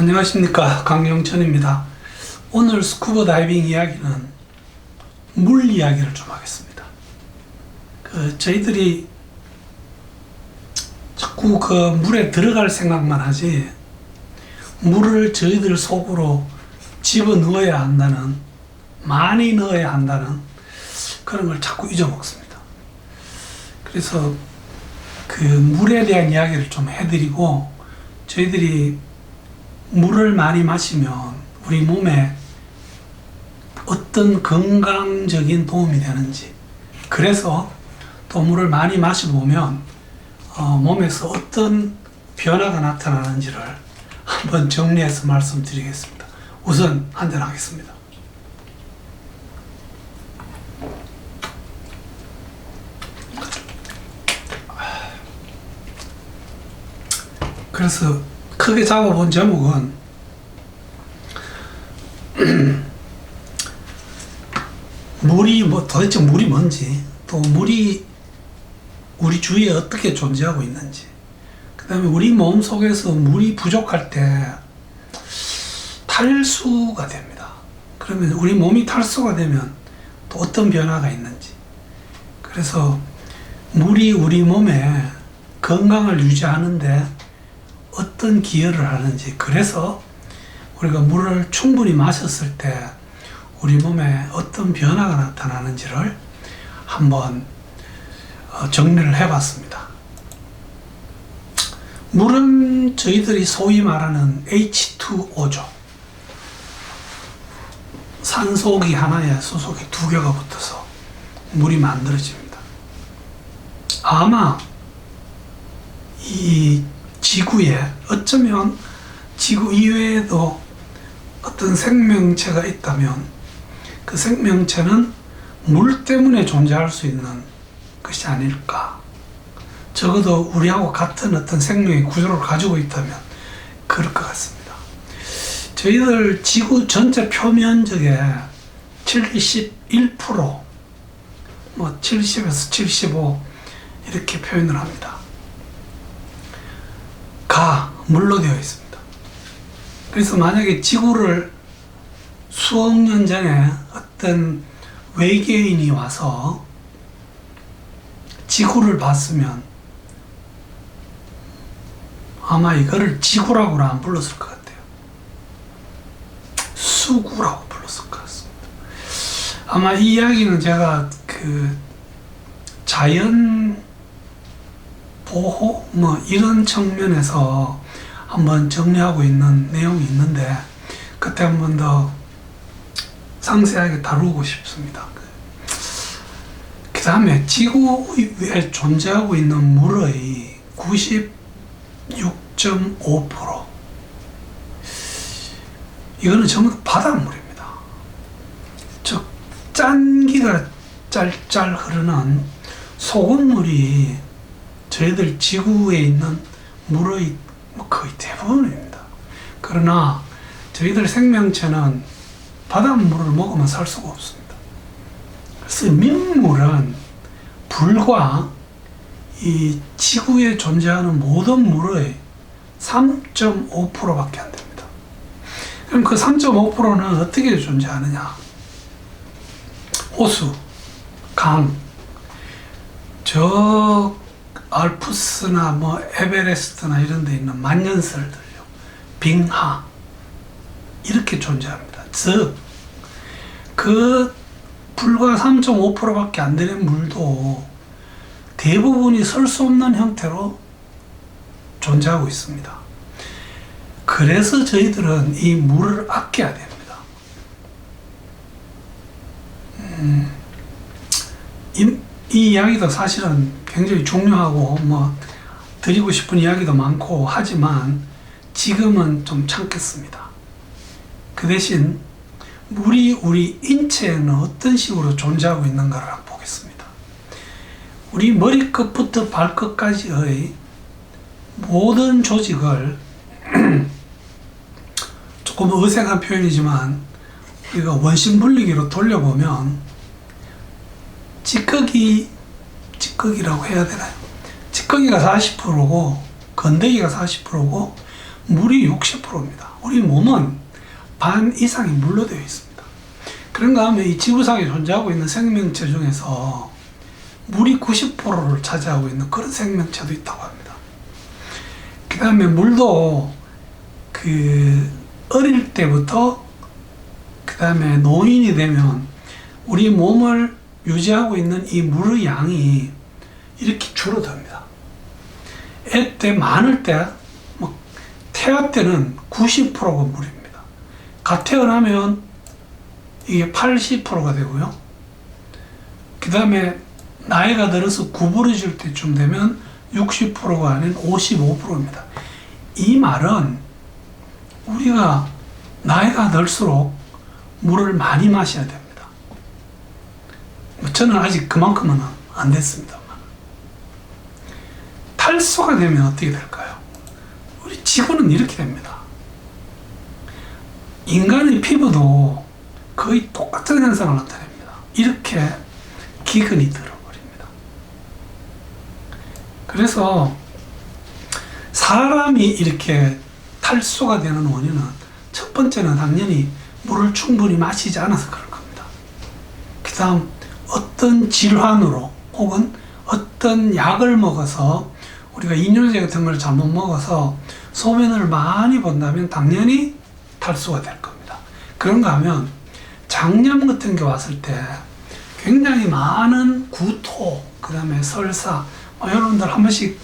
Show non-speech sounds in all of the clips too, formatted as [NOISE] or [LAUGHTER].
안녕하십니까 강영천입니다. 오늘 스쿠버 다이빙 이야기는 물 이야기를 좀 하겠습니다. 그 저희들이 자꾸 그 물에 들어갈 생각만 하지 물을 저희들 속으로 집어 넣어야 한다는 많이 넣어야 한다는 그런 걸 자꾸 잊어먹습니다. 그래서 그 물에 대한 이야기를 좀 해드리고 저희들이 물을 많이 마시면 우리 몸에 어떤 건강적인 도움이 되는지 그래서 또 물을 많이 마셔보면 어, 몸에서 어떤 변화가 나타나는지를 한번 정리해서 말씀드리겠습니다. 우선 한잔 하겠습니다. 그래서 크게 잡아본 제목은 [CLEARS THROAT] 물이 뭐 도대체 물이 뭔지 또 물이 우리 주위에 어떻게 존재하고 있는지 그 다음에 우리 몸 속에서 물이 부족할 때 탈수가 됩니다. 그러면 우리 몸이 탈수가 되면 또 어떤 변화가 있는지 그래서 물이 우리 몸에 건강을 유지하는데 어떤 기여를 하는지 그래서 우리가 물을 충분히 마셨을 때 우리 몸에 어떤 변화가 나타나는지를 한번 어, 정리를 해봤습니다. 물은 저희들이 소위 말하는 H2O죠. 산소기 하나에 수소기 두 개가 붙어서 물이 만들어집니다. 아마 이 지구에 어쩌면 지구 이외에도 어떤 생명체가 있다면 그 생명체는 물 때문에 존재할 수 있는 것이 아닐까. 적어도 우리하고 같은 어떤 생명의 구조를 가지고 있다면 그럴 것 같습니다. 저희들 지구 전체 표면적의 71%, 뭐 70에서 75 이렇게 표현을 합니다. 가 물로 되어 있습니다. 그래서 만약에 지구를 수억 년 전에 어떤 외계인이 와서 지구를 봤으면 아마 이거를 지구라고는 안 불렀을 것 같아요. 수구라고 불렀을 것 같습니다. 아마 이 이야기는 제가 그 자연 보호 뭐 이런 측면에서 한번 정리하고 있는 내용이 있는데 그때 한번 더 상세하게 다루고 싶습니다. 그 다음에 지구에 존재하고 있는 물의 96.5% 이거는 전부 바닷물입니다. 즉 짠기가 짤짤 흐르는 소금물이 저희들 지구에 있는 물의 뭐 거의 대부분입니다. 그러나 저희들 생명체는 바닷물을 먹으면 살 수가 없습니다. 그래서 민물은 불과 이 지구에 존재하는 모든 물의 3.5%밖에 안 됩니다. 그럼 그 3.5%는 어떻게 존재하느냐? 호수, 강, 저 알프스나 뭐 에베레스트나 이런 데 있는 만년설들요. 빙하 이렇게 존재합니다. 즉, 그 불과 3.5%밖에 안 되는 물도 대부분이 설 수 없는 형태로 존재하고 있습니다. 그래서 저희들은 이 물을 아껴야 됩니다. 음, 이, 이 이야기도 사실은 굉장히 중요하고 뭐 드리고 싶은 이야기도 많고 하지만 지금은 좀 참겠습니다. 그 대신 물이 우리 인체에는 어떤 식으로 존재하고 있는가를 보겠습니다. 우리 머리끝부터 발끝까지의 모든 조직을 [CLEARS THROAT] 조금 어색한 표현이지만 우리가 원심 분리기로 돌려보면 찌꺼기 찌꺼기라고 해야 되나요? 찌꺼기가 40%고 건더기가 40%고 물이 60%입니다. 우리 몸은 반 이상이 물로 되어 있습니다. 그런가 하면 이 지구상에 존재하고 있는 생명체 중에서 물이 90%를 차지하고 있는 그런 생명체도 있다고 합니다. 그 다음에 물도 그 어릴 때부터 그 다음에 노인이 되면 우리 몸을 유지하고 있는 이 물의 양이 이렇게 줄어듭니다. 애 때 많을 때, 뭐 태아 때는 90%가 물입니다. 갓 태어나면 이게 80%가 되고요. 그 다음에 나이가 들어서 구부러질 때쯤 되면 60%가 아닌 55%입니다. 이 말은 우리가 나이가 들수록 물을 많이 마셔야 됩니다. 뭐 저는 아직 그만큼은 안 됐습니다만. 탈수가 되면 어떻게 될까요? 우리 지구는 이렇게 됩니다. 인간의 피부도 거의 똑같은 현상을 나타냅니다. 이렇게 기근이 들어버립니다. 그래서 사람이 이렇게 탈수가 되는 원인은 첫 번째는 당연히 물을 충분히 마시지 않아서 그럴 겁니다. 그 다음 어떤 질환으로 혹은 어떤 약을 먹어서 우리가 이뇨제 같은 걸 잘못 먹어서 소변을 많이 본다면 당연히 탈수가 될 겁니다. 그런가 하면 장염 같은 게 왔을 때 굉장히 많은 구토, 그 다음에 설사, 뭐 여러분들 한 번씩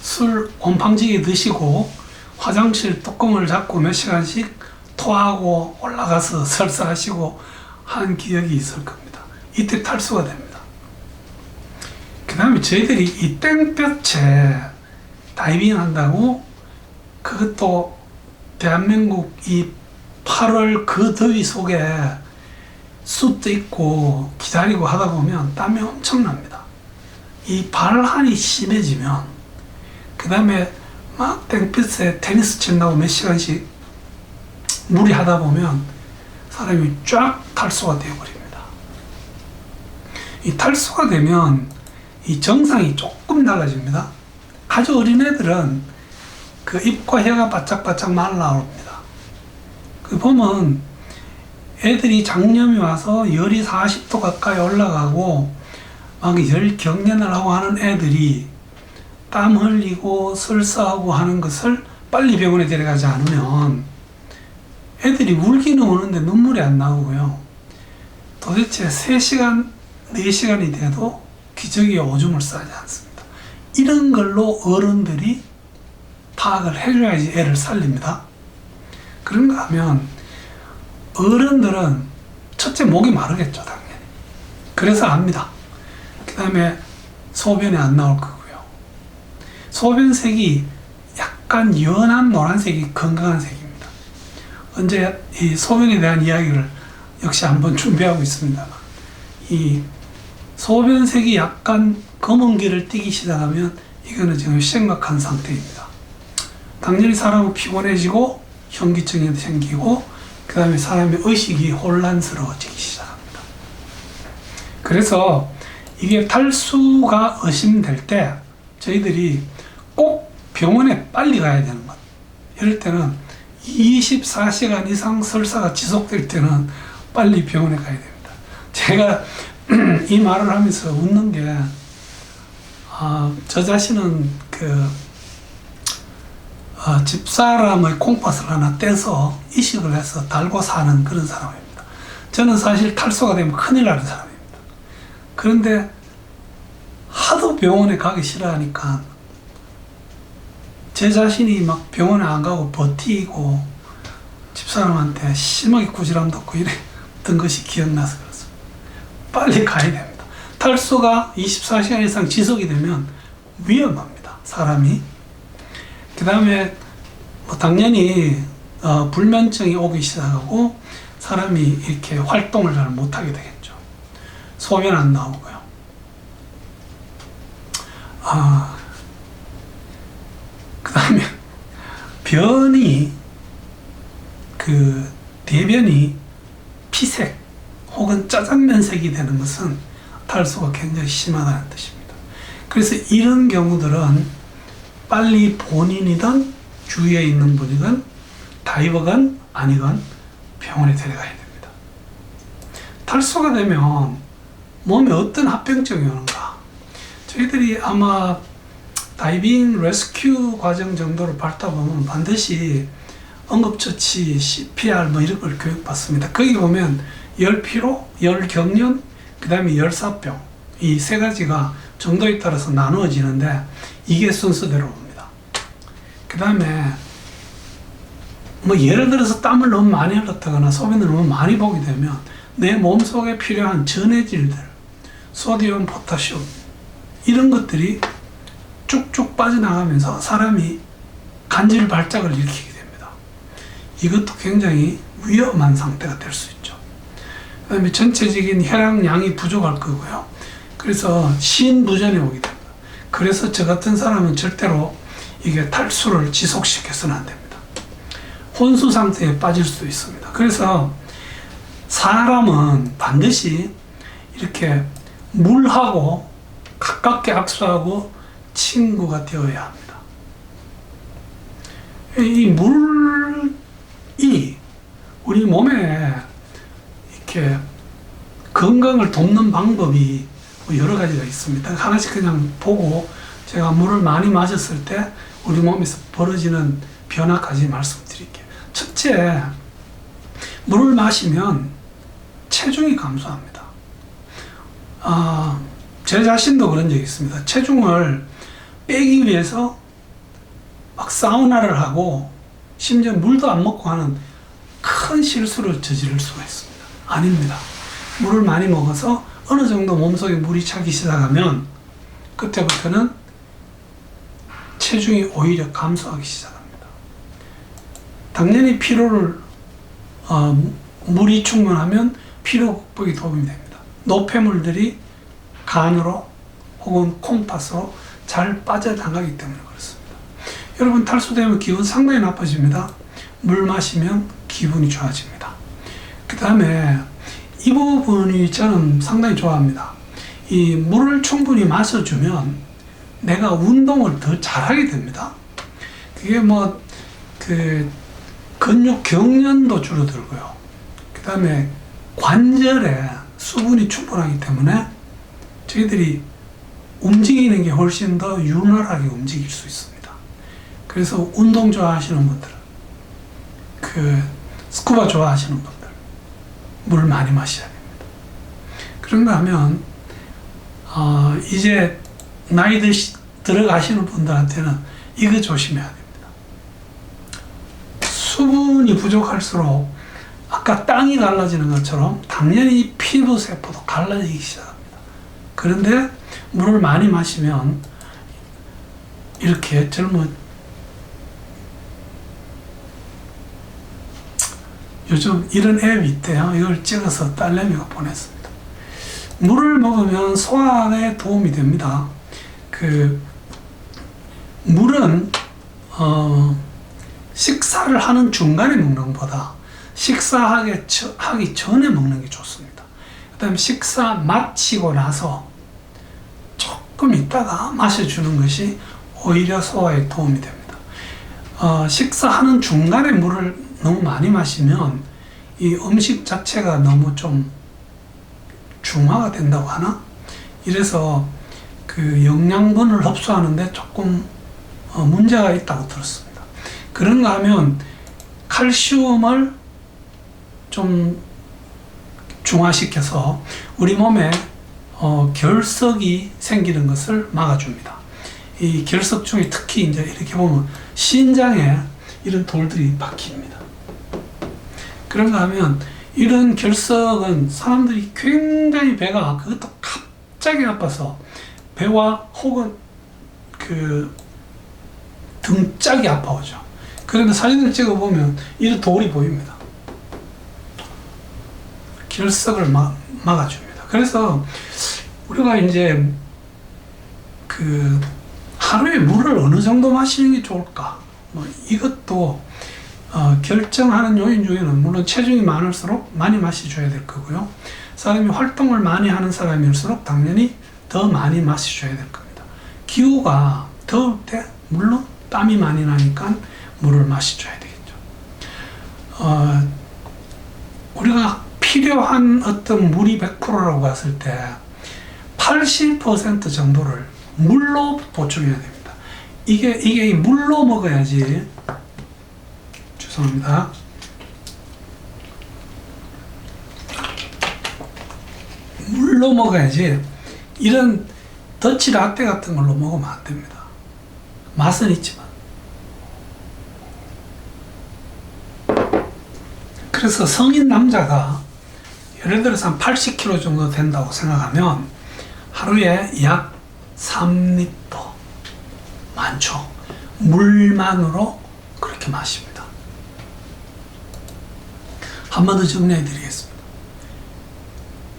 술 곰팡지게 드시고 화장실 뚜껑을 잡고 몇 시간씩 토하고 올라가서 [LAUGHS] 설사하시고 한 기억이 있을 겁니다. 이때 탈수가 됩니다. 그 다음에 저희들이 이 땡볕에 다이빙 한다고 그것도 대한민국 이 8월 그 더위 속에 숯도 있고 기다리고 하다 보면 땀이 엄청납니다. 이 발한이 심해지면 그 다음에 막 땡볕에 테니스 친다고 몇 시간씩 무리하다 보면 사람이 쫙 탈수가 되어버립니다. 이 탈수가 되면 이 정상이 조금 달라집니다. 아주 어린 애들은 그 입과 혀가 바짝바짝 말라옵니다. 그 보면 애들이 장염이 와서 열이 40도 가까이 올라가고 막 열 경련을 하고 하는 애들이 땀 흘리고 설사하고 하는 것을 빨리 병원에 데려가지 않으면 애들이 울기는 우는데 눈물이 안 나오고요. 도대체 3시간, 4시간이 돼도 기저귀에 오줌을 싸지 않습니다. 이런 걸로 어른들이 파악을 해줘야지 애를 살립니다. 그런가 하면 어른들은 첫째 목이 마르겠죠, 당연히. 그래서 압니다. 그 다음에 소변이 안 나올 거고요. 소변색이 약간 연한 노란색이 건강한 색입니다. 언제 이 소변에 대한 이야기를 역시 한번 준비하고 있습니다. 이 소변색이 약간 검은기를 띠기 시작하면 이거는 지금 심각한 상태입니다. 당연히 사람은 피곤해지고 현기증이 생기고 그 다음에 사람의 의식이 혼란스러워지기 시작합니다. 그래서 이게 탈수가 의심될 때 저희들이 꼭 병원에 빨리 가야 되는 것. 이럴 때는 24시간 이상 설사가 지속될 때는 빨리 병원에 가야 됩니다. 제가 [CLEARS THROAT] 이 말을 하면서 웃는 게, 아, 저 자신은 그, 아, 집사람의 콩팥을 하나 떼서 이식을 해서 달고 사는 그런 사람입니다. 저는 사실 탈수가 되면 큰일 나는 사람입니다. 그런데 하도 병원에 가기 싫어하니까 제 자신이 막 병원에 안 가고 버티고 집사람한테 심하게 꾸지람도 없고 이랬던 것이 기억나서. 빨리 가야 됩니다. 탈수가 24시간 이상 지속이 되면 위험합니다. 사람이. 그 다음에 뭐 당연히 어, 불면증이 오기 시작하고 사람이 이렇게 활동을 잘 못하게 되겠죠. 소변 안 나오고요. 아, 그 다음에 변이 그 대변이 피색 혹은 짜장면색이 되는 것은 탈수가 굉장히 심하다는 뜻입니다. 그래서 이런 경우들은 빨리 본인이든 주위에 있는 분이든 다이버건 아니건 병원에 데려가야 됩니다. 탈수가 되면 몸에 어떤 합병증이 오는가? 저희들이 아마 다이빙 레스큐 과정 정도를 밟다 보면 반드시 응급처치, CPR 뭐 이런 걸 교육받습니다. 거기 보면 열피로, 열경련, 그 다음에 열사병 이 세 가지가 정도에 따라서 나누어지는데 이게 순서대로 옵니다. 그 다음에 뭐 예를 들어서 땀을 너무 많이 흘렸다거나 소변을 너무 많이 보게 되면 내 몸속에 필요한 전해질들, 소디움, 포타슘 이런 것들이 쭉쭉 빠져나가면서 사람이 간질 발작을 일으키게 됩니다. 이것도 굉장히 위험한 상태가 될 수 있죠. 그 다음에 전체적인 혈액량이 부족할 거고요. 그래서 신부전이 오게 됩니다. 그래서 저 같은 사람은 절대로 이게 탈수를 지속시켜서는 안 됩니다. 혼수 상태에 빠질 수도 있습니다. 그래서 사람은 반드시 이렇게 물하고 가깝게 악수하고 친구가 되어야 합니다. 이 물이 우리 몸에 이렇게 건강을 돕는 방법이 뭐 여러 가지가 있습니다. 하나씩 그냥 보고 제가 물을 많이 마셨을 때 우리 몸에서 벌어지는 변화까지 말씀드릴게요. 첫째, 물을 마시면 체중이 감소합니다. 아, 제 자신도 그런 적이 있습니다. 체중을 빼기 위해서 막 사우나를 하고 심지어 물도 안 먹고 하는 큰 실수를 저지를 수가 있습니다. 아닙니다. 물을 많이 먹어서 어느 정도 몸속에 물이 차기 시작하면 그때부터는 체중이 오히려 감소하기 시작합니다. 당연히 피로를 어, 물이 충분하면 피로 극복에 도움이 됩니다. 노폐물들이 간으로 혹은 콩팥으로 잘 빠져나가기 때문에 그렇습니다. 여러분 탈수되면 기분 상당히 나빠집니다. 물 마시면 기분이 좋아집니다. 그 다음에 이 부분이 저는 상당히 좋아합니다. 이 물을 충분히 마셔주면 내가 운동을 더 잘하게 됩니다. 그게 뭐, 그, 근육 경련도 줄어들고요. 그 다음에 관절에 수분이 충분하기 때문에 저희들이 움직이는 게 훨씬 더 윤활하게 움직일 수 있습니다. 그래서 운동 좋아하시는 분들, 그 스쿠버 좋아하시는 분들, 물 많이 마셔야 됩니다. 그런가 하면 어, 이제 나이 드시, 들어가시는 분들한테는 이거 조심해야 됩니다. 수분이 부족할수록 아까 땅이 갈라지는 것처럼 당연히 피부 세포도 갈라지기 시작합니다. 그런데 물을 많이 마시면 이렇게 젊은 요즘 이런 앱이 있대요. 이걸 찍어서 딸내미가 보냈습니다. 물을 먹으면 소화에 도움이 됩니다. 그 물은 어, 식사를 하는 중간에 먹는 것보다 식사하기 하기 전에 먹는 게 좋습니다. 그다음에 식사 마치고 나서 조금 있다가 마셔주는 것이 오히려 소화에 도움이 됩니다. 어, 식사하는 중간에 물을 너무 많이 마시면 이 음식 자체가 너무 좀 중화가 된다고 하나? 이래서 그 영양분을 흡수하는데 조금 어, 문제가 있다고 들었습니다. 그런가 하면 칼슘을 좀 중화시켜서 우리 몸에 어, 결석이 생기는 것을 막아줍니다. 이 결석 중에 특히 이제 이렇게 보면 신장에 이런 돌들이 박힙니다. 그런가 하면 이런 결석은 사람들이 굉장히 배가 그것도 갑자기 아파서 배와 혹은 그 등짝이 아파오죠. 그런데 사진을 찍어보면 이런 돌이 보입니다. 결석을 막, 막아줍니다. 그래서 우리가 이제 그 하루에 물을 어느 정도 마시는 게 좋을까? 뭐 이것도 어, 결정하는 요인 중에는 물론 체중이 많을수록 많이 마셔줘야 될 거고요. 사람이 활동을 많이 하는 사람일수록 당연히 더 많이 마셔줘야 될 겁니다. 기후가 더울 때 물론 땀이 많이 나니까 물을 마셔줘야 되겠죠. 어, 우리가 필요한 어떤 물이 100%라고 봤을 때 80% 정도를 물로 보충해야 됩니다. 이게 이게 이 물로 먹어야지 죄송합니다. 물로 먹어야지 이런 더치 라떼 같은 걸로 먹으면 안 됩니다. 맛은 있지만. 그래서 성인 남자가 예를 들어서 한 80kg 정도 된다고 생각하면 하루에 약 3리터 많죠. 물만으로 그렇게 마십니다. 한번 더 정리해 드리겠습니다.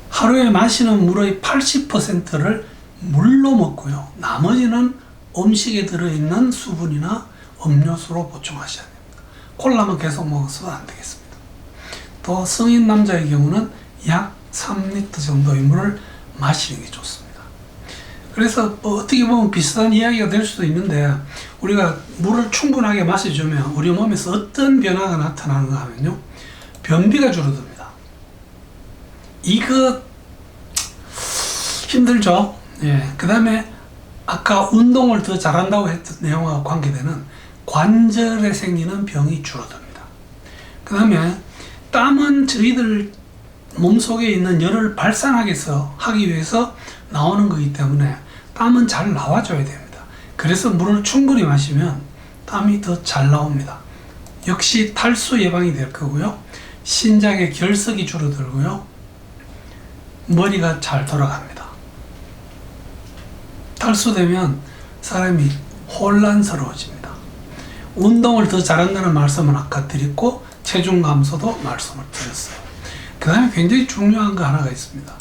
하루에 마시는 물의 80%를 물로 먹고요. 나머지는 음식에 들어있는 수분이나 음료수로 보충하셔야 됩니다. 콜라만 계속 먹어서도 안 되겠습니다. 또 성인 남자의 경우는 약 3리터 정도의 물을 마시는 게 좋습니다. 그래서 뭐 어떻게 보면 비슷한 이야기가 될 수도 있는데 우리가 물을 충분하게 마셔주면 우리 몸에서 어떤 변화가 나타나는가 하면요. 변비가 줄어듭니다. 이거 힘들죠. 예. 그 다음에 아까 운동을 더 잘한다고 했던 내용과 관계되는 관절에 생기는 병이 줄어듭니다. 그 다음에 땀은 저희들 몸속에 있는 열을 발산하기 위해서, 하기 위해서 나오는 거기 때문에 땀은 잘 나와줘야 됩니다. 그래서 물을 충분히 마시면 땀이 더 잘 나옵니다. 역시 탈수 예방이 될 거고요. 신장의 결석이 줄어들고요. 머리가 잘 돌아갑니다. 탈수되면 사람이 혼란스러워집니다. 운동을 더 잘한다는 말씀을 아까 드렸고 체중 감소도 말씀을 드렸어요. 그 다음에 굉장히 중요한 거 하나가 있습니다.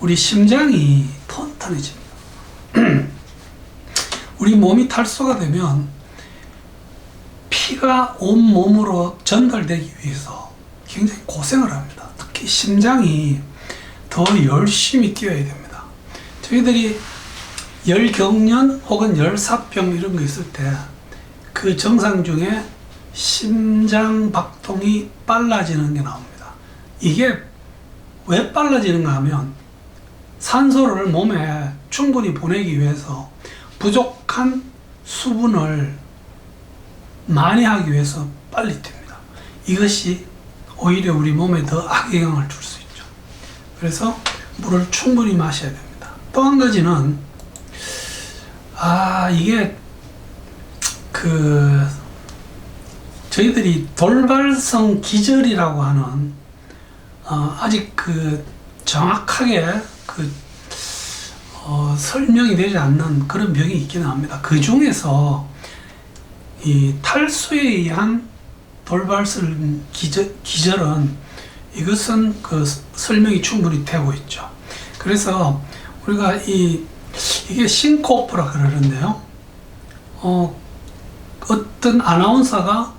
우리 심장이 튼튼해집니다. [CLEARS THROAT] 우리 몸이 탈수가 되면 피가 온 몸으로 전달되기 위해서 굉장히 고생을 합니다. 특히 심장이 더 열심히 뛰어야 됩니다. 저희들이 열경련 혹은 열사병 이런 거 있을 때 그 증상 중에 심장 박동이 빨라지는 게 나옵니다. 이게 왜 빨라지는가 하면 산소를 몸에 충분히 보내기 위해서 부족한 수분을 많이 하기 위해서 빨리 뜁니다. 이것이 오히려 우리 몸에 더 악영향을 줄 수 있죠. 그래서 물을 충분히 마셔야 됩니다. 또 한 가지는 아 이게 그 저희들이 돌발성 기절이라고 하는 어, 아직 그 정확하게 그 어, 설명이 되지 않는 그런 병이 있기는 합니다. 그 중에서 이 탈수에 의한 돌발성 기절, 기절은 이것은 그 설명이 충분히 되고 있죠. 그래서 우리가 이 이게 싱코프라 그러는데요. 어, 어떤 아나운서가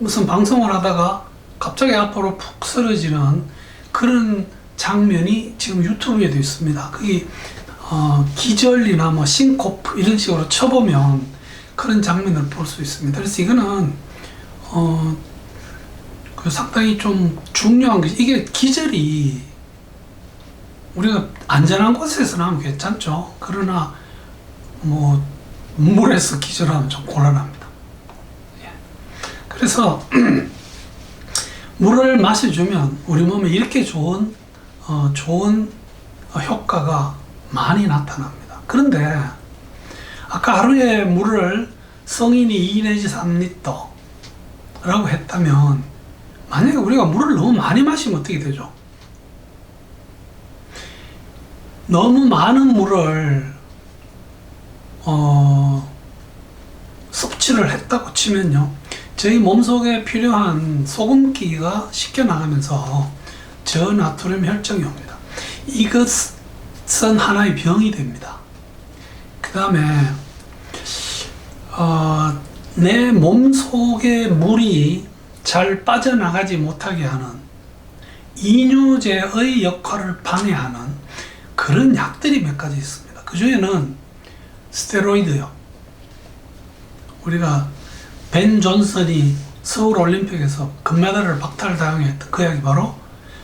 무슨 방송을 하다가 갑자기 앞으로 푹 쓰러지는 그런 장면이 지금 유튜브에도 있습니다. 그게 어, 기절이나 뭐 싱코프 이런 식으로 쳐보면 그런 장면을 볼 수 있습니다. 그래서 이거는 어, 그 상당히 좀 중요한 게 이게 기절이 우리가 안전한 곳에서 하면 괜찮죠. 그러나 뭐 물에서 기절하면 좀 곤란합니다. 예. 그래서 [CLEARS THROAT] 물을 마셔주면 우리 몸에 이렇게 좋은 어, 좋은 효과가 많이 나타납니다. 그런데 아까 하루에 물을 성인이 2 내지 3리터 라고 했다면 만약에 우리가 물을 너무 많이 마시면 어떻게 되죠? 너무 많은 물을 어, 섭취를 했다고 치면요. 저희 몸속에 필요한 소금기가 씻겨 나가면서 저나트륨 혈증이 옵니다. 이것은 하나의 병이 됩니다. 그 다음에 어, 내 몸속에 물이 잘 빠져나가지 못하게 하는 이뇨제의 역할을 방해하는 그런 약들이 몇 가지 있습니다. 그 중에는 스테로이드요. 우리가 벤 존슨이 서울 올림픽에서 금메달을 박탈당했던 그 약이 바로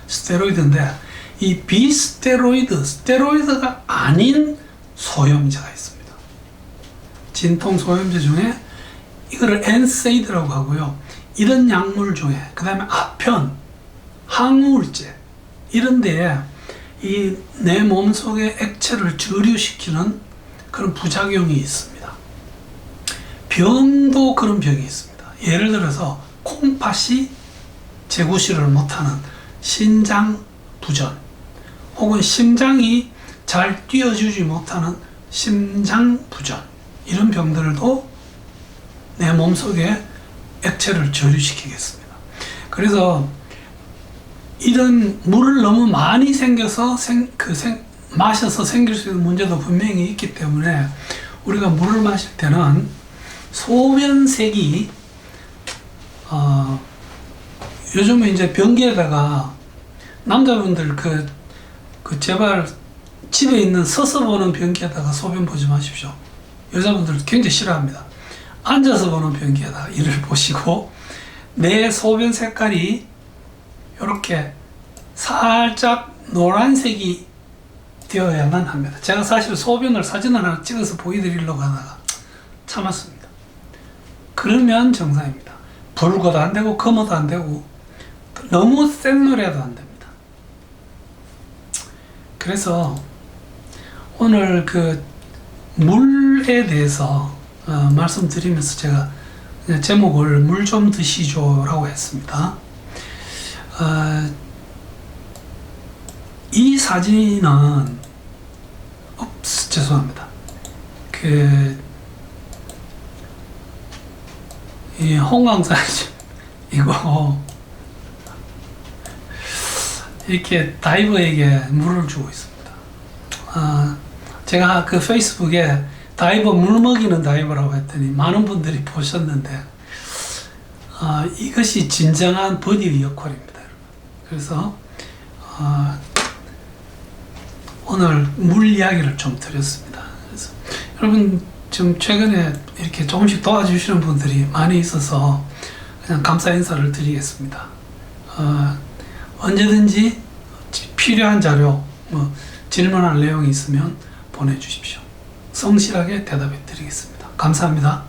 스테로이드인데 이 비스테로이드, 스테로이드가 아닌 소염제가 있습니다. 진통 소염제 중에 이거를 엔세이드라고 하고요. 이런 약물 중에 그 다음에 아편, 항우울제 이런 데에 이 내 몸속의 액체를 저류시키는 그런 부작용이 있습니다. 병도 그런 병이 있습니다. 예를 들어서 콩팥이 제구실을 못하는 신장 부전 혹은 심장이 잘 뛰어주지 못하는 심장 부전 이런 병들도 내 몸속에 액체를 저류시키겠습니다. 그래서 이런 물을 너무 많이 생겨서 생, 그 생, 마셔서 생길 수 있는 문제도 분명히 있기 때문에 우리가 물을 마실 때는 소변색이 어, 요즘은 이제 변기에다가 남자분들 그, 그 제발 집에 있는 서서 보는 변기에다가 소변 보지 마십시오. 여자분들 굉장히 싫어합니다. 앉아서 보는 변기에다가 이를 보시고 내 소변 색깔이 이렇게 살짝 노란색이 되어야만 합니다. 제가 사실 소변을 사진을 하나 찍어서 보여드리려고 하다가 참았습니다. 그러면 정상입니다. 붉어도 안 되고 검어도 안 되고 너무 센 노래도 안 됩니다. 그래서 오늘 그 물에 대해서 어, 말씀드리면서 제가 제목을 물 좀 드시죠 라고 했습니다. 어, 이 사진은 옵스 죄송합니다. 그이 홍황 사진 [LAUGHS] 이거 이렇게 다이버에게 물을 주고 있습니다. 아, 제가 그 페이스북에 다이버 물 먹이는 다이버라고 했더니 많은 분들이 보셨는데 아, 이것이 진정한 버디의 역할입니다. 그래서 아, 오늘 물 이야기를 좀 드렸습니다. 그래서 여러분 지금 최근에 이렇게 조금씩 도와주시는 분들이 많이 있어서 그냥 감사 인사를 드리겠습니다. 어, 언제든지 필요한 자료, 뭐 질문할 내용이 있으면 보내주십시오. 성실하게 대답해 드리겠습니다. 감사합니다.